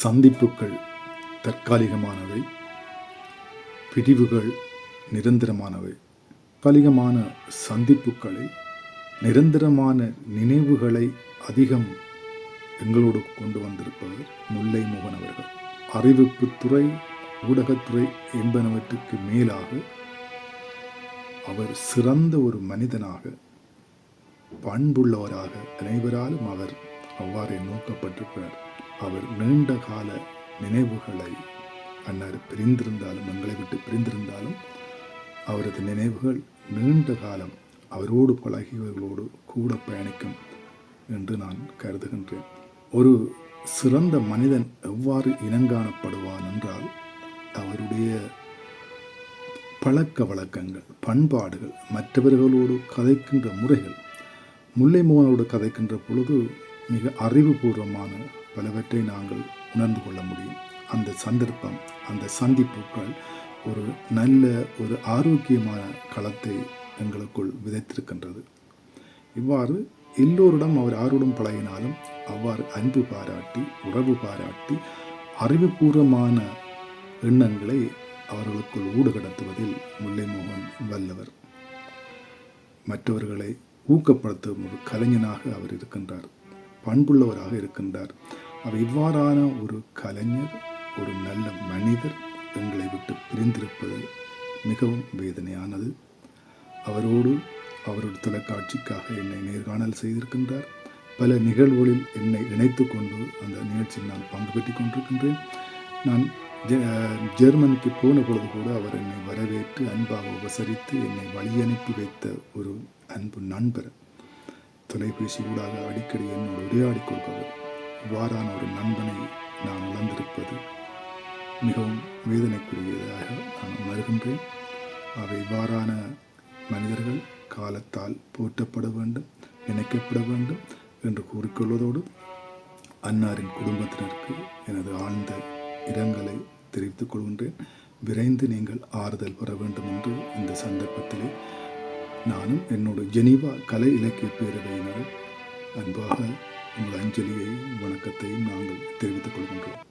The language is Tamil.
சந்திப்புகள் தற்காலிகமானவை பிரிவுகள் நிரந்தரமானவை. தற்காலிகமான சந்திப்புகளை நிரந்தரமான நினைவுகளை அதிகம் எங்களோடு கொண்டு வந்திருப்பவர் முல்லை மோகன் அவர்கள். அறிவிப்புத்துறை ஊடகத்துறை என்பனவற்றுக்கு மேலாக அவர் சிறந்த ஒரு மனிதனாக பண்புள்ளவராக அனைவராலும் அவர் அவ்வாறே நோக்கப்பட்டிருக்கிறார். அவர் நீண்ட கால நினைவுகளை அன்னார் பிரிந்திருந்தாலும் எங்களை விட்டு பிரிந்திருந்தாலும் அவரது நினைவுகள் நீண்ட காலம் அவரோடு பழகியவர்களோடு கூட பயணிக்கும் என்று நான் கருதுகின்றேன். ஒரு சிறந்த மனிதன் எவ்வாறு இனங்காணப்படுவான் என்றால் அவருடைய பழக்க வழக்கங்கள் பண்பாடுகள் மற்றவர்களோடு கதைக்கின்ற முறைகள் முல்லை மோகனோடு கதைக்கின்ற பொழுது மிக அறிவுபூர்வமான பலவற்றை நாங்கள் உணர்ந்து கொள்ள முடியும். அந்த சந்தர்ப்பம் அந்த சந்திப்புகள் ஒரு நல்ல ஒரு ஆரோக்கியமான களத்தை எங்களுக்குள் விதைத்திருக்கின்றது. இவ்வாறு எல்லோரிடம் அவர் யாருடன் பழகினாலும் அவ்வாறு அன்பு பாராட்டி உறவு பாராட்டி அறிவுபூர்வமான எண்ணங்களை அவர்களுக்குள் ஊடுகடத்துவதில் முல்லைமோகன் வல்லவர். மற்றவர்களை ஊக்கப்படுத்தும் ஒரு கலைஞனாக அவர் இருக்கின்றார். பண்புள்ளவராக இருக்கின்றார். அவர் இவ்வாறான ஒரு கலைஞர் ஒரு நல்ல மனிதர் எங்களை விட்டு பிரிந்திருப்பது மிகவும் வேதனையானது. அவரோடு அவருடைய தொலைக்காட்சிக்காக என்னை நேர்காணல் செய்திருக்கின்றார். பல நிகழ்வுகளில் என்னை இணைத்து கொண்டு அந்த நிகழ்ச்சியில் நான் பங்கு பெற்றுக் கொண்டிருக்கின்றேன். நான் ஜெ- ஜெர்மனிக்கு போன பொழுது கூட அவர் என்னை வரவேற்று அன்பாக உபசரித்து என்னை வழி அனுப்பி வைத்த ஒரு அன்பு நண்பர். தொலைபேசி ஊடாக அடிக்கடி என்னோடு உரையாடி கொள்பவர் இவ்வாறான ஒரு நண்பனை நான் இழந்திருப்பது மிகவும் வேதனைக்குரியதாக நான் உணர்கின்றேன். அவை இவ்வாறான மனிதர்கள் காலத்தால் போற்றப்பட வேண்டும் நினைக்கப்பட வேண்டும் என்று கூறிக்கொள்வதோடு அன்னாரின் குடும்பத்தினருக்கு எனது ஆழ்ந்த இரங்கலை தெரிவித்துக் கொள்கின்றேன். விரைந்து நீங்கள் ஆறுதல் பெற வேண்டும் என்று இந்த சந்தர்ப்பத்திலே நானும் என்னோட ஜெனீவா கலை இலக்கிய பேரவையினர் அன்பாக உங்கள் அஞ்சலியையும் வணக்கத்தையும் நாங்கள் தெரிவித்துக் கொள்கின்றோம்.